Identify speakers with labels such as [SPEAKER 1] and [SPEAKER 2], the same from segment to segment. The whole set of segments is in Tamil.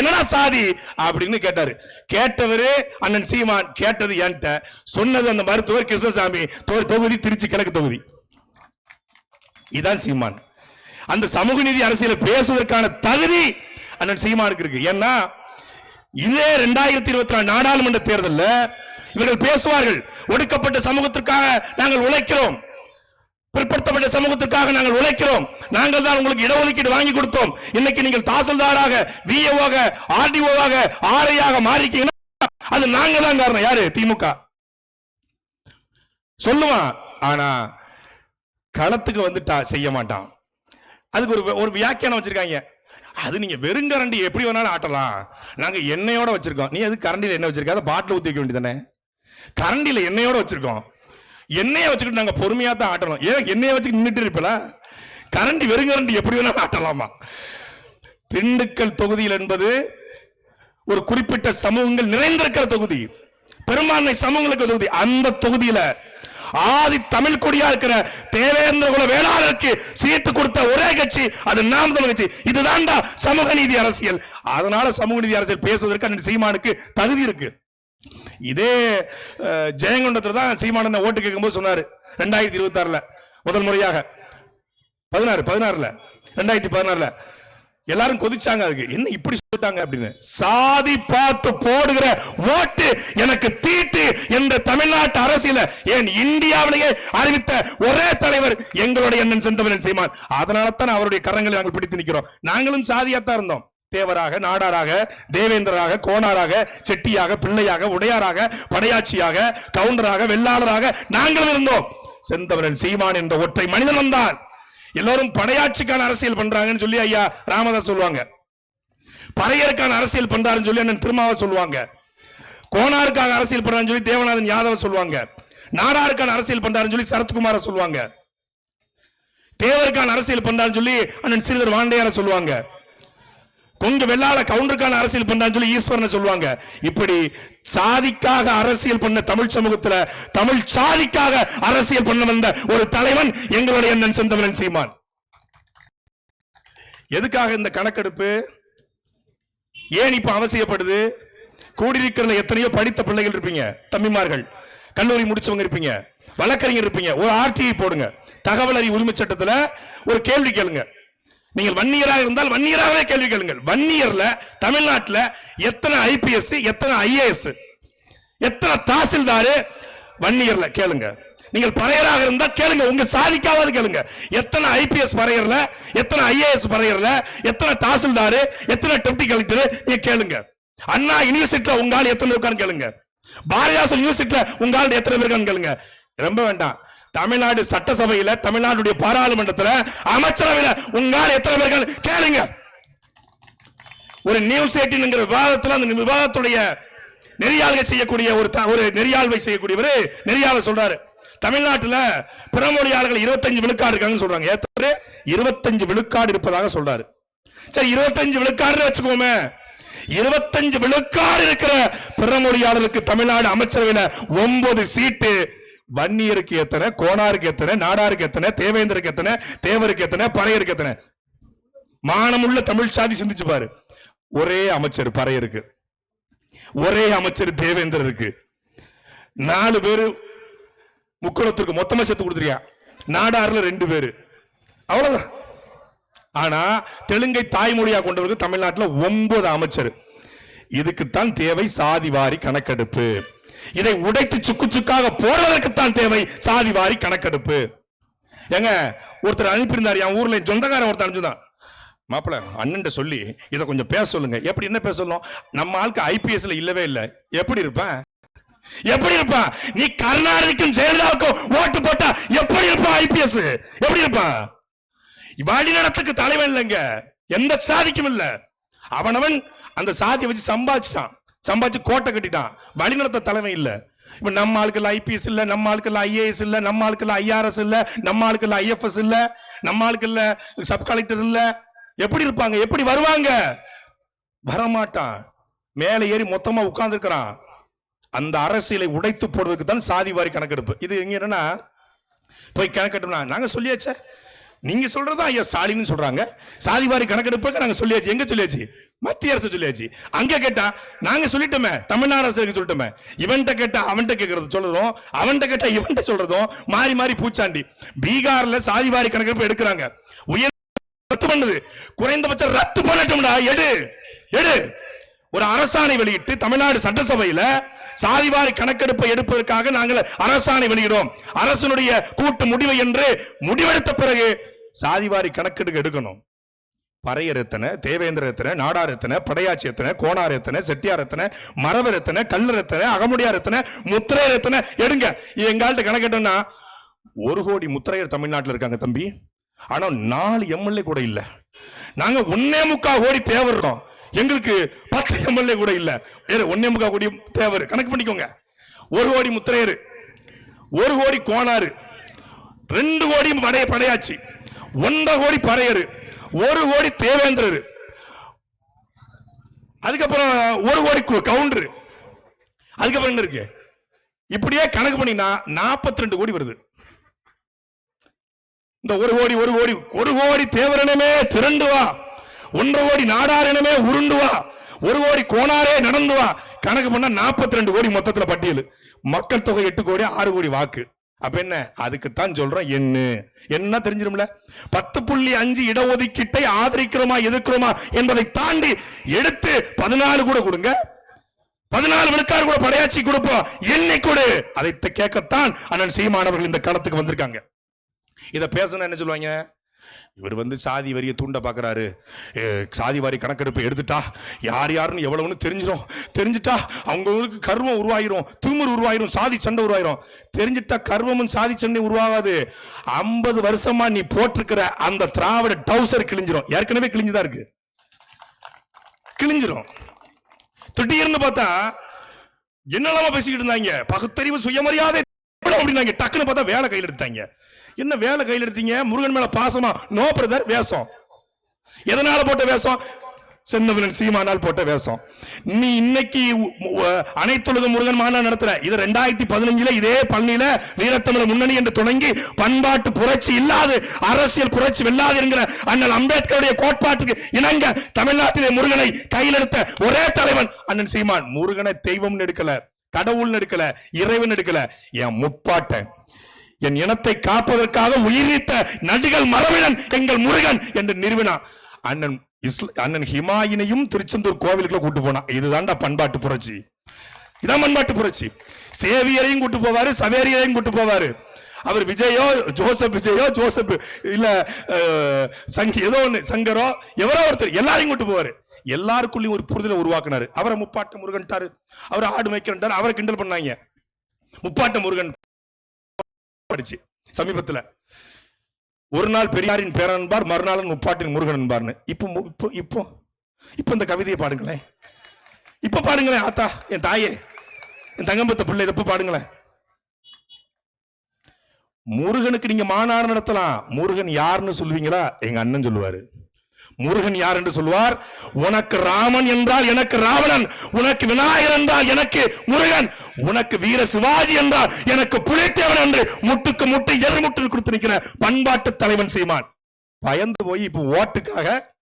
[SPEAKER 1] என்னடா சாதி? அப்படின்னு கேட்டாரு. கேட்டவரு அண்ணன் சீமான் கேட்டது என்கிட்ட. சொன்னது அந்த மருத்துவர் கிருஷ்ணசாமி தொகுதி திருச்சி கிழக்கு தொகுதி. இதான் சீமான். அந்த சமூக நீதி அரசியல பேசுவதற்கான தகுதி அண்ணன் சீமானுக்கு இருக்கு. ஏன்னா இதே ரெண்டாயிரத்தி இருபத்தி நாலு நாடாளுமன்ற தேர்தல்ல இவர்கள் பேசுவார்கள். ஒடுக்கப்பட்ட சமூகத்திற்காக நாங்கள் உழைக்கிறோம். பிற்படுத்தப்பட்ட சமூகத்திற்காக நாங்கள் உழைக்கிறோம். நாங்கள் தான் உங்களுக்கு இடஒதுக்கீடு வாங்கி கொடுத்தோம். இன்னைக்கு நீங்கள் தாசில்தாராக விஏஓவாக ஆர்டிஓவாக ஆர்ஐயாக மாறிக்கீங்கன்னா அது நாங்க தான் காரணம். யாரு? திமுக. சொல்லுவான் ஆனா களத்துக்கு வந்துட்டா செய்ய மாட்டான். அதுக்கு ஒரு ஒரு வியாக்கியானம் வச்சிருக்காங்க. அது நீங்க வெறுங்கரண்டி எப்படி வேணாலும் ஆட்டலாம். நாங்க எண்ணெயோட வச்சிருக்கோம். நீ அது கரண்டியில் எண்ணெய் வச்சிருக்க? அதை பாட்டில் ஊற்றி வைக்க வேண்டியதானே கரண்டியில் எண்ணெயோட வச்சிருக்கோம். என்னைய வச்சுக்கிட்டு நாங்க பொறுமையாக தான் ஆட்டணும். ஏன் என்னைய வச்சுக்கிட்டு நின்றுட்டு இருப்பல கரண்டி வெறுங்கரண்டி எப்படி வேணாலும் ஆட்டலாமா? திண்டுக்கல் தொகுதியில் என்பது ஒரு குறிப்பிட்ட சமூகங்கள் நிறைந்திருக்கிற தொகுதி. பெரும்பான்மை சமூகங்களுக்கு தொகுதி. அந்த தொகுதியில ஆதி தமிழ் கொடியா இருக்கிற தேவேந்திர குல வேளாளருக்கு சீட்டு கொடுத்த ஒரே கட்சி அது நாம் தமிழ் கட்சி. இதுதான்டா சமூக நீதி அரசியல். அதனால சமூக நீதி அரசியல் பேசுவதற்கு அண்ணன் சீமானுக்கு தகுதி இருக்கு. இதே அஹ், தான் சீமானந்த ஓட்டு கேட்கும்போது சொன்னாரு ரெண்டாயிரத்தி இருபத்தி ஆறுல முதல் முறையாக. பதினாறு பதினாறுல ரெண்டாயிரத்தி பதினாறுல. எல்லாரும் கொதிச்சாங்க அதுக்கு. என்ன இப்படி சொல்லிட்டாங்க அப்படின்னு. சாதி பார்த்து போடுகிற ஓட்டு எனக்கு தீட்டு என்ற தமிழ்நாட்டு அரசியல ஏன் இந்தியாவிலேயே அறிவித்த ஒரே தலைவர் எங்களுடைய அண்ணன் செந்தமிழன் சீமான். அதனால தான் அவருடைய கரங்களை நாங்கள் பிடித்து நிற்கிறோம். நாங்களும் சாதியாத்தான் இருந்தோம். தேவராக நாடாராக தேவேந்திரராக கோணாராக செட்டியாக பிள்ளையாக உடையாராக படையாட்சியாக கவுண்டராக வெள்ளாளராக நாங்களும் இருந்தோம். செந்தவரன் சீமான் என்ற ஒற்றை மனிதன் வந்தான். எல்லாரும் படையாட்சிக்கான அரசியல் பண்றாங்கன்னு சொல்லி ஐயா ராமதாஸ் சொல்லுவாங்க. பறையருக்கான அரசியல் பண்றாருன்னு சொல்லி அண்ணன் திருமாவை சொல்லுவாங்க. கோணாருக்காக அரசியல் பண்றாருன்னு சொல்லி தேவநாதன் யாதவ சொல்லுவாங்க. நாடாருக்கான அரசியல் பண்றாருன்னு சொல்லி சரத்குமார சொல்லுவாங்க. தேவருக்கான அரசியல் பண்றாருன்னு சொல்லி அண்ணன் சிறிதர் வாண்டையார சொல்லுவாங்க. கொங்கு வெள்ளாள கவுண்டருக்கான அரசியல் பண்றான்னு சொல்லி ஈஸ்வரனை சொல்லுவாங்க. இப்படி சாதிக்காக அரசியல் பண்ண தமிழ் சமூகத்துல தமிழ் சாதிக்காக அரசியல் பண்ண வந்த ஒரு தலைவன் எங்களுடைய அண்ணன் செந்தமிழன் சீமான். எதுக்காக இந்த கணக்கெடுப்பு? ஏன் இப்ப அவசியப்படுது? கூடியிருக்கிற எத்தனையோ படித்த பிள்ளைகள் இருப்பீங்க தம்பிமார்கள். கல்லூரி முடிச்சவங்க இருப்பீங்க வழக்கறிஞர் இருப்பீங்க ஒரு ஆர்டிஐ போடுங்க. தகவல் அறிவு உரிமை சட்டத்தில் ஒரு கேள்வி கேளுங்க. நீங்கள் வன்னியராக இருந்தால் வன்னியராகவே கேள்வி கேளுங்கள். வன்னியர்ல தமிழ்நாட்டில் எத்தனை ஐபிஎஸ் எத்தனை ஐஏஎஸ் எத்தனை தாசில்தாரு வன்னியர்ல கேளுங்க. நீங்கள் பறையராக இருந்தா கேளுங்க. உங்க சாதிக்காவது கேளுங்க. எத்தனை ஐபிஎஸ் பறையர்ல எத்தனை ஐஏஎஸ் பறையர்ல எத்தனை தாசில்தாரு எத்தனை டெப்டி கலெக்டர் நீங்க கேளுங்க. அண்ணா யூனிவர்சிட்டியில் உங்க ஆள் எத்தனை இருக்கான்னு கேளுங்க. பாரதிதாசன் யூனிவர்சிட்டில உங்க ஆள் எத்தனை பேர் இருக்கான்னு கேளுங்க. ரொம்ப வேண்டாம். தமிழ்நாடு சட்டசபையில தமிழ்நாட்டுடைய பாராளுமன்றத்துல அமைச்சரவையில் உங்க எத்தனை பேர் இருக்கான்னு கேளுங்க. ஒரு நியூஸ் எயிட்டின் விவாதத்தில் அந்த விவாதத்துடைய நெறியாள்கள் செய்யக்கூடிய ஒரு ஒரு நெறியாள்வை செய்யக்கூடியவர் நெறியாளர் சொல்றாரு. தமிழ்நாட்டுல பிறமொழியாளர்கள் 25 விழுக்காடு இருக்காங்கன்னு சொல்றாங்க. ஏத்தவரு 25 விழுக்காடு இருப்பதாக சொல்றாரு. சரி 25 விழுக்காடுன்னு வச்சுக்கோமே. 25 விழுக்காடு இருக்கிற பிறமொழியாளருக்கு தமிழ்நாடு அமைச்சரவையில் ஒன்பது சீட்டு வன்னியருக்கு எத்தனை கோணாருக்கு எத்தனை நாடாருக்கு எத்தனை தேவேந்தருக்கு எத்தனை தேவருக்கு எத்தனை பறையருக்கு எத்தனை? மானமுள்ள தமிழ் சாதி சிந்திச்சு பாரு. ஒரே அமைச்சர் பறையருக்கு. ஒரே அமைச்சர் தேவேந்திரருக்கு. நாலு பேரு முக்குளத்திற்கு மொத்தமா சேர்த்து கொடுத்துருக்கியா? நாடாறுல ரெண்டு பேரு. அவ்வளவுதான். ஆனா தெலுங்கை தாய்மொழியா கொண்டவருக்கு தமிழ்நாட்டில் ஒன்பது அமைச்சர். இதுக்குத்தான் தேவை சாதிவாரி கணக்கெடுப்பு. இதை உடைத்து சுக்கு சுக்காக போடுவதற்குத்தான் தேவை சாதி வாரி கணக்கெடுப்பு. ஏங்க ஒருத்தர் அனுப்பியிருந்தார் என் ஊர்ல சொந்தக்காரன் ஒருத்தர் அனுப்பிச்சுதான் மாப்பிள அண்ணன் சொல்லி இதை கொஞ்சம் பேச சொல்லுங்க. எப்படி என்ன பேச சொல்லணும் நம்ம ஆளுக்கு ஐபிஎஸ்ல இல்லவே இல்லை. எப்படி இருப்பேன்? எப்படி இருப்பான்? நீ கருணாநிதிக்கும் ஜெயலலிதாவுக்கும் ஓட்டு போட்டா எப்படி இருப்பான் ஐபிஎஸ் எப்படி இருப்பான்? வழிநடத்துக்கு தலைவன் இல்லைங்க. எந்த சாதிக்கும் இல்ல. அவனவன் அந்த சாதியை வச்சு சம்பாதிச்சிட்டான். சம்பாதிச்சு கோட்டை கட்டிட்டான். வழிநடத்த தலைமை இல்லை. இப்போ நம்ம ஆளுக்கெல்லாம் ஐபிஎஸ் இல்லை நம்ம ஆளுக்கெல்லாம் ஐஏஎஸ் இல்லை நம்ம ஆளுக்கெல்லாம் ஐஆர்எஸ் இல்லை நம்ம ஆளுக்கெல்லாம் ஐஎஃப்எஸ் இல்லை நம்ம ஆளுக்கெல்லாம் சப் கலெக்டர் இல்லை. எப்படி இருப்பாங்க? எப்படி வருவாங்க? வரமாட்டான். மேலே ஏறி மொத்தமாக உட்கார்ந்துருக்கிறான். அந்த அரசியலை உடைத்து போடுறதுக்கு தான் சாதி வாரி கணக்கெடுப்பு. இது எங்க என்னன்னா போய் கணக்கெடுனா நாங்கள் சொல்லியாச்சே? நீங்க சொல்றதா ஐயா ஸ்டாலின் சொல்றாங்க. சாதிவாரி கணக்கெடுப்புக்கு நாங்க சொல்லியாச்சு. எங்க சொல்லியாச்சு? மத்திய அரசு சொல்லியாச்சு. அங்க கேட்டா நாங்க சொல்லிட்டோமே. தமிழ்நாடு அரசு சொல்லிட்டோமே? இவன்கிட்ட கேட்டா அவன்கிட்ட கேட்கறது சொல்றதும் அவன்கிட்ட கேட்டா இவன்கிட்ட சொல்றதும் மாறி மாறி பூச்சாண்டி. பீகார்ல சாதிவாரி கணக்கெடுப்பு எடுக்கிறாங்க. உயர் ரத்து பண்ணுது. குறைந்தபட்சம் ரத்து பண்ணட்டும்டா. எடு. எடு. ஒரு அரசாணை வெளியிட்டு தமிழ்நாடு சட்டசபையில சாதிவாரி கணக்கெடுப்பை எடுப்பதற்காக நாங்கள் அரசாணை வெளியிடும் அரசனுடைய கூட்டு முடிவு என்று முடிவெடுத்த பிறகு சாதிவாரி கணக்கெடுக்க எடுக்கணும். பறையர் எத்தனை தேவேந்திர எத்தனை நாடார் எத்தனை படையாச்சி எத்தனை கோணார் எத்தனை செட்டியார் எத்தனை மரவர் எத்தனை கல்லர் எத்தனை அகமுடியார் எத்தனை முத்திரையர் எத்தனை? எடுங்க. இது எங்கள்கிட்ட கணக்கெட்டோம்னா ஒரு கோடி முத்திரையர் தமிழ்நாட்டில் இருக்காங்க தம்பி. ஆனால் நாலு எம்எல்ஏ கூட இல்லை. நாங்கள் ஒன்னே முக்கால் கோடி தேவர்றோம் எங்களுக்கு பத்து எம்எல்ஏ கூட இல்லை. வேறு ஒன்னே முக்கால் கோடி தேவர் கணக்கு பண்ணிக்கோங்க. ஒரு கோடி முத்திரையர் ஒரு கோடி கோணாறு ரெண்டு கோடி படைய படையாச்சு. ஒன்றரை கோடி பறையர் ஒரு கோடி தேவேந்திரர். அதுக்கப்புறம் ஒரு கோடி கவுண்டர். அதுக்கப்புறம் என்ன இருக்கு? இப்படியே கணக்கு பண்ணினா 42 ரெண்டு கோடி வருது. இந்த ஒரு கோடி ஒரு கோடி ஒரு கோடி தேவரனமே திரண்டு வா. ஒன்றரை கோடி நாடாரினமே உருண்டு வா. ஒரு கோடி கோணாரே நடந்து வா. கணக்கு பண்ணா 42 ரெண்டு கோடி மொத்தத்தில் பட்டியல். மக்கள் தொகை எட்டு கோடி ஆறு கோடி வாக்கு. அப்ப என்ன? அதுக்குத்தான் சொல்றோம் என்ன என்ன தெரிஞ்சிடும்ல பத்து புள்ளி அஞ்சு இடஒதுக்கீட்டை ஆதரிக்கிறோமா எதிர்க்கிறோமா என்பதை தாண்டி எடுத்து பதினாலு கூட கொடுங்க. பதினாலு விழுக்காடு கூட படையாச்சி கொடுப்போம். என்னை கொடு. அதை கேட்கத்தான் அண்ணன் சீமானவர்கள் இந்த களத்துக்கு வந்திருக்காங்க. இதை பேசணும் என்ன சொல்லுவாங்க? இவர் வந்து சாதி வரியை தூண்ட பாக்குறாரு சாதி வாரி கணக்கெடுப்பு எடுத்துட்டா யார் யாருன்னு எவ்வளவுன்னு தெரிஞ்சிடும் தெரிஞ்சுட்டா அவங்களுக்கு கர்வம் உருவாயிரும். திமிர் உருவாயிரும். சாதி சண்டை உருவாயிரும். தெரிஞ்சுட்டா கர்வமும் சாதி சண்டை உருவாகாது. ஐம்பது வருஷமா நீ போட்டிருக்கிற அந்த திராவிட டவுசர் கிழிஞ்சிரும். ஏற்கனவே கிழிஞ்சுதான் இருக்கு? கிழிஞ்சிரும். திடீர்னு பார்த்தா என்னெல்லாம பேசிக்கிட்டு இருந்தாங்க. பகுத்தறிவு சுயமரியாதை அப்படின்னாங்க. டக்குன்னு பார்த்தா வேலை கையில் எடுத்தாங்க என்ன வேலை கையில் எடுத்தீங்க? முருகன் மேல பாசமா? நோ பிரதர் வேஷம். எதனால போட்ட வேஷம்? செந்தமிழன் சீமானால் போட்ட வேஷம். நீ இன்னைக்கு அனைத்துலக முருகன் மாநாடு நடத்துற. இது ரெண்டாயிரத்தி பதினஞ்சுல இதே பழனியில வீரத்தமிழர் முன்னணி என்று தொடங்கி பண்பாட்டு புரட்சி இல்லாது அரசியல் புரட்சி வெல்லாது என்கிற அண்ணல் அம்பேத்கருடைய கோட்பாட்டுக்கு இணங்க தமிழ்நாட்டிலே முருகனை கையில் எடுத்த ஒரே தலைவன் அண்ணன் சீமான். முருகனை தெய்வம் எடுக்கல கடவுள் எடுக்கல இறைவன் எடுக்கல. என் முப்பாட்டன் என் இனத்தை காப்பதற்காக உயிரித்த நடிகள் மரவிழன் எங்கள் முருகன் என்று நிறுவினான். அண்ணன் இஸ்ல அண்ணன் ஹிமாயினையும் திருச்செந்தூர் கோவிலுக்குள்ள கூட்டு போனான் இதுதான்டா பண்பாட்டு புரட்சி. இதான் பண்பாட்டு புரட்சி. சேவியரையும் கூட்டு போவாரு சவேரியரையும் கூட்டு போவாரு. அவர் விஜயோ ஜோசப் விஜயோ ஜோசப் இல்ல சங்க சங்கி ஏதோ ஒண்ணு சங்கரோ எவரோ ஒருத்தர் எல்லாரையும் கூட்டு போவாரு. எல்லாருக்குள்ளயும் ஒரு புரிதலை உருவாக்குனாரு. அவரை முப்பாட்ட முருகன்ட்டாரு. அவர் ஆடு மேய்க்கிறார் அவரை கிண்டல் பண்ணாங்க. முப்பாட்ட முருகன் படிச்சு சமீபத்துல. ஒரு நாள் பெரியாரின் பேரன்பார் மறுநாள் முப்பாட்டின் முருகன் என்பார்னு. இப்போ இப்போ இப்போ இப்போ இந்த கவிதையை பாடுங்களேன். இப்போ பாடுங்களேன் ஆத்தா என் தாயே. என் தங்கம்பத்த பிள்ளை எப்போ பாடுங்களேன். முருகனுக்கு நீங்க மாநாடு நடத்தலாம். முருகன் யாருன்னு சொல்லுவீங்களா? எங்க அண்ணன் சொல்லுவாரு. முருகன் யார் என்று சொல்வார் உனக்கு ராமன் என்றால் எனக்கு ராவணன் உனக்கு விநாயகர் என்றால் எனக்கு முருகன் உனக்கு வீர சிவாஜி என்றால் எனக்கு புலித்தேவன் என்று முட்டுக்கு முட்டு எதிர்முட்டு கொடுத்து நிற்கிற பண்பாட்டு தலைவன் சீமான். பயந்து போய் இப்போ ஓட்டுக்காக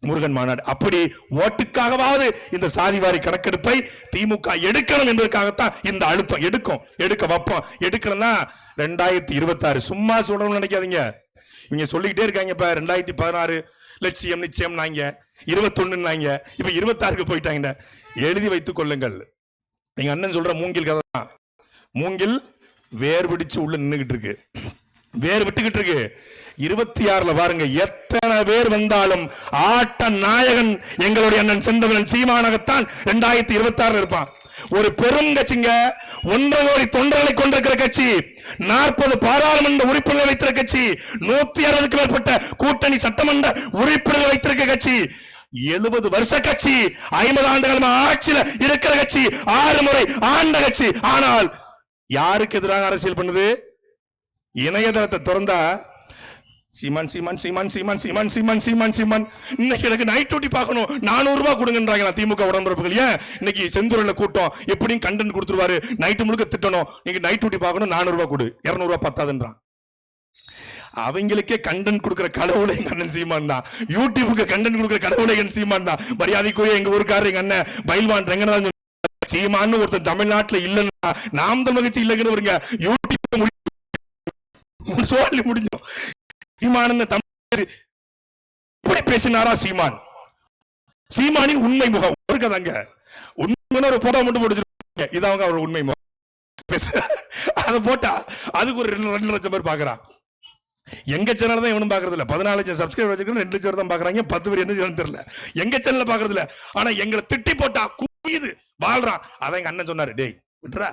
[SPEAKER 1] முருகன் மாநாடு. அப்படி ஓட்டுக்காகவாவது இந்த சாதிவாரி கணக்கெடுப்பை திமுக எடுக்கணும் என்பதற்காகத்தான் இந்த அழுத்தம். எடுக்கும். எடுக்க வைப்போம். எடுக்கணும்னா ரெண்டாயிரத்தி இருபத்தாறு சும்மா சொல்றோம்னு நினைக்காதீங்க. இவங்க சொல்லிக்கிட்டே இருக்காங்க இப்ப ரெண்டாயிரத்தி பதினாறு லட்சியம் நிச்சயம் நாங்க இருபத்தொன்னுனாங்க இப்ப இருபத்தாறுக்கு போயிட்டாங்க எழுதி வைத்துக் கொள்ளுங்கள். எங்க அண்ணன் சொல்ற மூங்கில் கதை தான். மூங்கில் வேர் பிடிச்சு உள்ள நின்னுகிட்டு இருக்கு. வேர் விட்டுக்கிட்டு இருக்கு. இருபத்தி ஆறுல பாருங்க. எத்தனை பேர் வந்தாலும் ஆட்ட நாயகன் எங்களுடைய அண்ணன் செந்தமிழன் சீமானகத்தான் ரெண்டாயிரத்தி இருபத்தி ஆறுல இருப்பான். ஒரு பெரும் கட்சிங்க ஒன்றரை கோடி தொண்டர்களை கொண்டிருக்கிற கட்சி நாற்பது பாராளுமன்ற உறுப்பினர்கள் வைத்திருக்க கட்சி நூத்தி அறுபதுக்கு மேற்பட்ட கூட்டணி சட்டமன்ற உறுப்பினர்கள் வைத்திருக்க கட்சி எழுபது வருஷ கட்சி ஐம்பது ஆண்டுகள் ஆட்சியில இருக்கிற கட்சி ஆறு முறை ஆண்ட கட்சி. ஆனால் யாருக்கு எதிராக அரசியல் பண்ணுது? இணையதளத்தை திறந்தா சீமான் சீமான் சீமான் சீமான் சீமான் சீமான் சீமான் சீமான் இன்னைக்கு எனக்கு நைட் டியூட்டி பார்க்கணும் நானூறு ரூபாய் கொடுங்கன்றாங்க திமுக உடம்புறப்புகள் ஏன் இன்னைக்கு செந்தூரில் கூட்டம் எப்படியும் கண்டென்ட் கொடுத்துருவாரு நைட்டு முழுக்க திட்டணும் நீங்க நைட் டியூட்டி பார்க்கணும் நானூறு ரூபாய் கொடு இரநூறுவா பத்தாதுன்றான் அவங்களுக்கே கண்டென்ட் கொடுக்குற கடவுளை எங்க அண்ணன் சீமான் தான் யூடியூபுக்கு கண்டென்ட் கொடுக்குற கடவுளை எங்க சீமான் தான் மரியாதைக்குரிய எங்க ஊருக்காரர் எங்க அண்ணன் பயில்வான் ரெங்கநாதன் சீமான்னு ஒருத்தர் தமிழ்நாட்டுல இல்லைன்னா நாம் தமிழ் கட்சி இல்லைங்கிறவருங்க யூடியூப் முடி- சொல்லி முடிஞ்சோம் சீமான் தமிழ் இப்படி பேசினாரா சீமான்? சீமானின் உண்மை முகம். இருக்காதாங்க உண்மையான ஒரு போட்டோ மட்டும் போட்டு இது அவங்க அவர் உண்மை முகம். அதை போட்டா அதுக்கு ஒரு ரெண்டு ரெண்டு லட்சம் பேர் பாக்குறான். எங்க சேனல் தான் இவனும் பாக்குறது இல்ல பதினாலு லட்சம் சப்ஸ்கிரைபர் வச்சிருக்கோம் ரெண்டு லட்சம் தான் பாக்குறாங்க. பத்து பேர் என்ன சேனல் தெரியல. எங்க சேனல்ல பாக்குறது இல்ல ஆனா எங்களை திட்டி போட்டா குவியுது வாழ்றான். அதான் எங்க அண்ணன் சொன்னாரு. டேய் விட்டுறா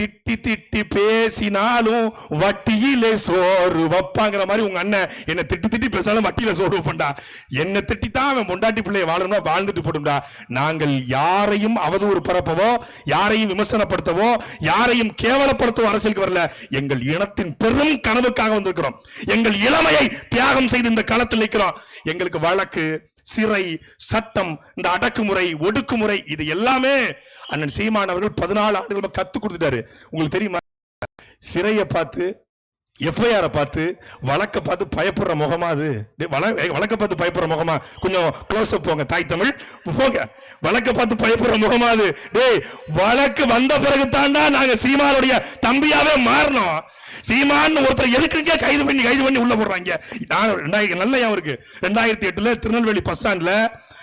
[SPEAKER 1] திட்டி திட்டி பேசினாலும் வட்டியிலே சோறு வைப்பாங்கிற மாதிரி உங்க அண்ணன் என்ன திட்டி திட்டி பேசினாலும் வட்டியில சோறு வைப்பண்டா என்ன திட்டித்தான் அவன் பொண்டாட்டி பிள்ளைய வாழணும்னா வாழ்ந்துட்டு போடும்டா. நாங்கள் யாரையும் அவதூறு பரப்பவோ யாரையும் விமர்சனப்படுத்தவோ யாரையும் கேவலப்படுத்தவோ அரசியலுக்கு வரல. எங்கள் இனத்தின் பெரும் கனவுக்காக வந்திருக்கிறோம். எங்கள் இளமையை தியாகம் செய்து இந்த களத்தில் நிற்கிறோம். எங்களுக்கு வழக்கு சிறை சட்டம் இந்த அடக்குமுறை ஒடுக்குமுறை இது எல்லாமே அண்ணன் சீமான் அவர்கள் பதினாலு ஆண்டுகள் கத்து கொடுத்துட்டாரு. உங்களுக்கு தெரியுமா? சிறையை பார்த்து எஃப்ஐஆரை பார்த்து வழக்க பார்த்து பயப்படுற முகமா அது? டேய், வழக்க பார்த்து பயப்படுற முகமா? கொஞ்சம் க்ளோஸ் போங்க தாய் தமிழ். போங்க. வழக்க பார்த்து பயப்படுற முகமா அது? டேய் வழக்கு வந்த பிறகு தாண்டா நாங்க சீமானுடைய தம்பியாவே மாறணும். சீமான் ஒருத்தர் எதுக்குங்க கைது பண்ணி கைது பண்ணி உள்ள போடுறாங்க? நான் ரெண்டாயிரம் நல்ல ஞாபகம் இருக்கு. ரெண்டாயிரத்தி எட்டுல திருநெல்வேலி பஸ் ஸ்டாண்ட்ல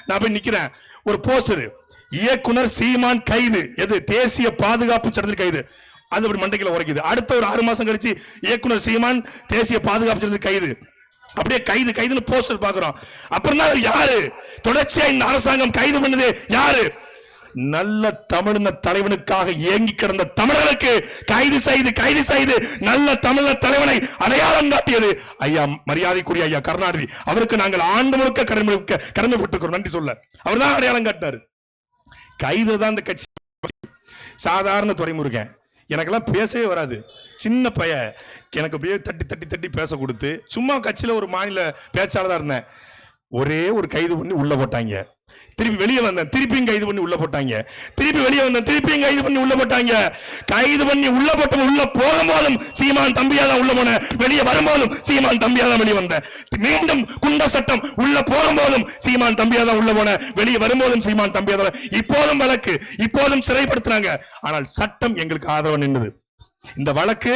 [SPEAKER 1] நான் போய் நிக்கிறேன். ஒரு போஸ்டர் இயக்குனர் சீமான் கைது. எது? தேசிய பாதுகாப்பு சட்டத்தில் கைது. அது அப்படி மண்டைக்கில் உரைக்குது. அடுத்த ஒரு ஆறு மாசம் கழிச்சு இயக்குனர் சீமான் தேசிய பாதுகாப்பு சட்டத்தில் கைது. அப்படியே கைது கைதுன்னு போஸ்டர் பாக்குறோம் அப்புறம் தான் அவர் யாரு? தொடர்ச்சியா இந்த அரசாங்கம் கைது பண்ணுது யாரு? நல்ல தமிழின தலைவனுக்காக ஏங்கி கிடந்த தமிழர்களுக்கு கைது செய்து கைது செய்து நல்ல தமிழ தலைவனை அடையாளம் காட்டியது. ஐயா மரியாதைக்குரிய ஐயா கருணாநிதி அவருக்கு நாங்கள் ஆண்டு முழுக்க கடமை கடமைப்பட்டிருக்கிறோம். நன்றி சொல்ல. அவர் தான் அடையாளம் காட்டினார். கைது தான் இந்த கட்சி சாதாரண துறைமுருகன். எனக்கெல்லாம் பேசவே வராது. சின்ன பைய. எனக்கு அப்படியே தட்டி தட்டி தட்டி பேச கொடுத்து சும்மா கட்சியில் ஒரு மாநில பேச்சாளராக இருந்தேன். ஒரே ஒரு கைது பண்ணி உள்ள போட்டாங்க. திருப்பி வெளியே வந்தேன். திருப்பியும் கைது பண்ணி உள்ள போட்டாங்க. திருப்பி வெளியே வந்தேன். திருப்பியும் கைது பண்ணி உள்ள போட்டாங்க. கைது பண்ணி உள்ள போட்டோம் உள்ள போகும்போதும் சீமான் தம்பியா தான் உள்ள போனேன். வெளியே வரும்போதும் சீமான் தம்பியா தான் வெளியே வந்தேன். மீண்டும் குண்ட சட்டம் உள்ள போகும்போதும் சீமான் தம்பியா தான் உள்ள போனேன். வெளியே வரும்போதும் சீமான் தம்பியா தான் இப்போதும் வழக்கு இப்போதும் சிறைப்படுத்துறாங்க ஆனால் சட்டம் எங்களுக்கு ஆதரவு நின்றது இந்த வழக்கு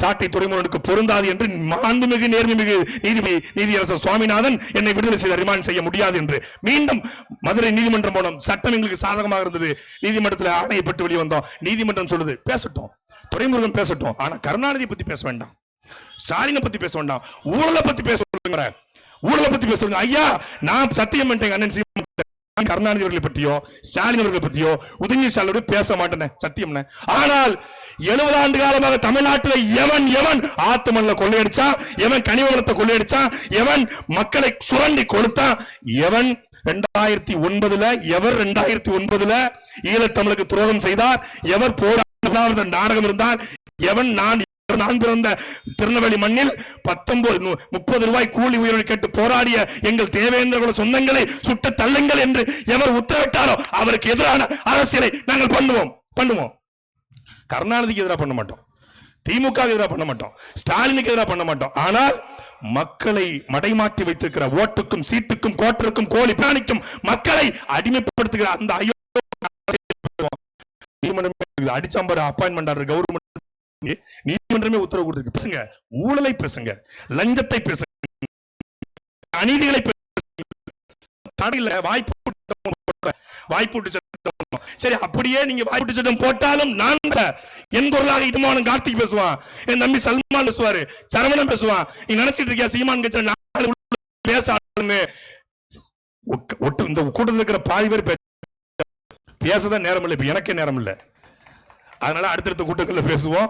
[SPEAKER 1] சாட்டை துறைமுகனுக்கு பொருந்தாது என்று மாண்புமிகு நேர்மைமிகு நீதிபதி நீதியரசர் சுவாமிநாதன் என்னை விடுதலை செய்த ரிமாண்ட் செய்ய முடியாது என்று. மீண்டும் மதுரை நீதிமன்றம் போனோம். சட்டம் எங்களுக்கு சாதகமாக இருந்தது. நீதிமன்றத்தில் ஆணையப்பட்டு வெளியே வந்தோம். நீதிமன்றம் சொல்லுது பேசட்டும். துறைமுருகன் பேசட்டும். ஆனா கருணாநிதி பத்தி பேச வேண்டாம். ஸ்டாலினை பத்தி பேச வேண்டாம். ஊழலை பத்தி பேச சொல்லுங்க ஊழலை பத்தி பேச சொல்லுங்க. ஐயா நான் சத்தியம் பண்ணிட்டேங்க அண்ணன் கருணாநிதி அவர்களை பற்றியோ ஸ்டாலின் அவர்களை பற்றியோ உதயநிதி ஸ்டாலினோட பேச மாட்டேன் சத்தியம் ஆனால் எழுபது ஆண்டு காலமாக தமிழ்நாட்டில் எவன் எவன் ஆத்துமல்ல கொள்ளையடிச்சா எவன் கனிவளத்தை கொள்ளையடிச்சா எவன் மக்களை சுரண்டி கொடுத்தா எவன் ரெண்டாயிரத்தி ஒன்பதுல எவர் ரெண்டாயிரத்தி ஒன்பதுல ஈழத்தமிழுக்கு துரோகம் செய்தார் எவர் போராட்ட நாடகம் இருந்தார் எவன் நான் நான் பிறந்த திருநெல்வேலி மண்ணில் பத்தொன்பது முப்பது ரூபாய் கூலி உயர்வு கேட்டு போராடிய எங்கள் தேவேந்திர குல சொந்தங்களை சுட்டு தள்ளுங்கள் என்று எவர் உத்தரவிட்டாரோ அவருக்கு எதிரான அரசியலை நாங்கள் பண்ணுவோம். பண்ணுவோம். கருணாநிதிக்கு எதிராக பண்ண மாட்டோம். திமுக எதிராக பண்ண மாட்டோம். ஸ்டாலினுக்கு எதிராக பண்ண மாட்டோம். ஆனால் மக்களை மடைமாற்றி வைத்திருக்கிற ஓட்டுக்கும் சீட்டுக்கும் கோட்டருக்கும் கோழி பிராணிக்கும் மக்களை அடிமைப்படுத்துகிற அந்த ஐயோ அப்பாயின்மெண்ட் கவர்மெண்ட் நீதிமன்றமே உத்தரவு கொடுத்துருக்கு. பேசுங்க. ஊழலை பேசுங்க. லஞ்சத்தை பேசுங்க. அநீதிகளை தடையில வாய்ப்பு வாய்ப்பு சட்டம் சரி அப்படியே நீங்க வாய்ப்பு சட்டம் போட்டாலும் நான் என் குரலாக இடுமானம் கார்த்திக் பேசுவான். என் தம்பி சல்மான் பேசுவாரு. சரவணன் பேசுவான். நீ நினைச்சிட்டு இருக்கியா சீமான் கட்சி நாலு பேச ஒட்டு- ஒட்டு இந்த கூட்டத்தில் இருக்கிற பாதி பேர் பேசதான் நேரம் இல்லை. இப்ப எனக்கே நேரம் இல்லை. அதனால அடுத்தடுத்த கூட்டங்களில் பேசுவோம்.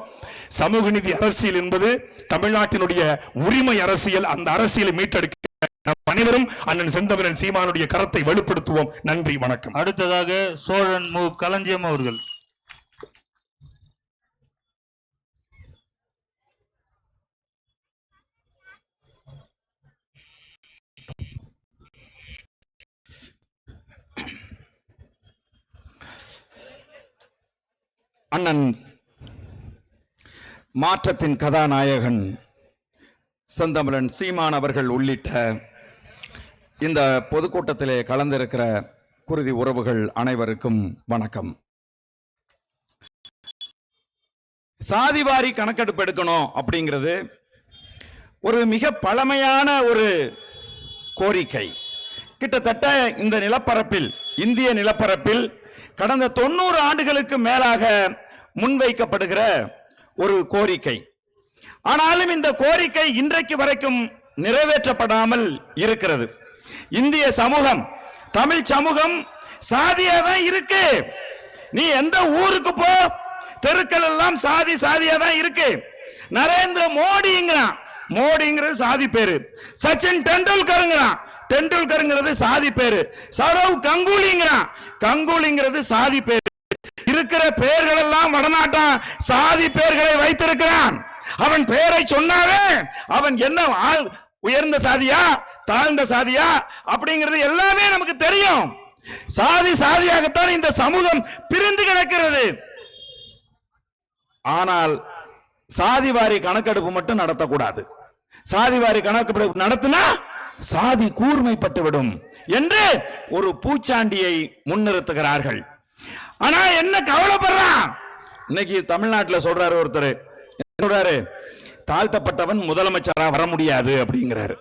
[SPEAKER 1] சமூக நீதி அரசியல் என்பது தமிழ்நாட்டினுடைய உரிமை அரசியல். அந்த அரசியலை மீட்டெடுக்க நம் அனைவரும் அண்ணன் செந்தமிழன் சீமானுடைய கரத்தை வலுப்படுத்துவோம். நன்றி வணக்கம்.
[SPEAKER 2] அடுத்ததாக சோழன் மு. களஞ்சியம் அவர்கள்.
[SPEAKER 3] அண்ணன் மாற்றத்தின் கதாநாயகன் செந்தமிழன் சீமான் அவர்கள் உள்ளிட்ட இந்த பொதுக்கூட்டத்திலே கலந்திருக்கிற குருதி உறவுகள் அனைவருக்கும் வணக்கம். சாதிவாரி கணக்கெடுப்பு எடுக்கணும் அப்படிங்கிறது ஒரு மிக பழமையான ஒரு கோரிக்கை. கிட்டத்தட்ட இந்த நிலப்பரப்பில் இந்திய நிலப்பரப்பில் கடந்த தொண்ணூறு ஆண்டுகளுக்கு மேலாக முன்வைக்கப்படுகிற ஒரு கோரிக்கை. ஆனாலும் இந்த கோரிக்கை இன்றைக்கு வரைக்கும் நிறைவேற்றப்படாமல் இருக்கிறது. இந்திய சமூகம் தமிழ் சமூகம் சாதியா தான் இருக்கு. நீ எந்த ஊருக்கு போ தெருக்கள் எல்லாம் சாதி சாதியா தான் இருக்கு. நரேந்திர மோடிங்கிறான். மோடிங்கிறது சாதி பேரு. சச்சின் டெண்டுல்கருங்கிறான். டெண்டுல்கருங்கிறது சாதி பேரு. சௌரவ் கங்குலிங்கிறான். கங்குலிங்கிறது சாதி பேரு. இருக்கிற பெயர்கள் எல்லாம் வடநாட்டான் சாதி பெயர்களை வைத்திருக்கிறான். அவன் பெயரை சொன்னாவே அவன் என்ன ஆள் உயர்ந்த சாதியா தாழ்ந்த சாதியா அப்படிங்கிறது எல்லாமே நமக்கு தெரியும். சாதி சாதியாகத்தான் இந்த சமூகம் பிரிந்து கிடக்கிறது. ஆனால் சாதிவாரி கணக்கெடுப்பு மட்டும் நடத்தக்கூடாது. சாதிவாரி கணக்கெடுப்பு நடத்தினா சாதி கூர்மைப்பட்டு விடும் என்று ஒரு பூச்சாண்டியை முன்னிறுத்துகிறார்கள். ஆனா என்ன கவலைப்படுறான் இன்னைக்கு தமிழ்நாட்டில் சொல்றாரு ஒருத்தர். என்ன சொல்றாரு? தாழ்த்தப்பட்டவன் முதலமைச்சரா வர முடியாது அப்படிங்கிறாரு.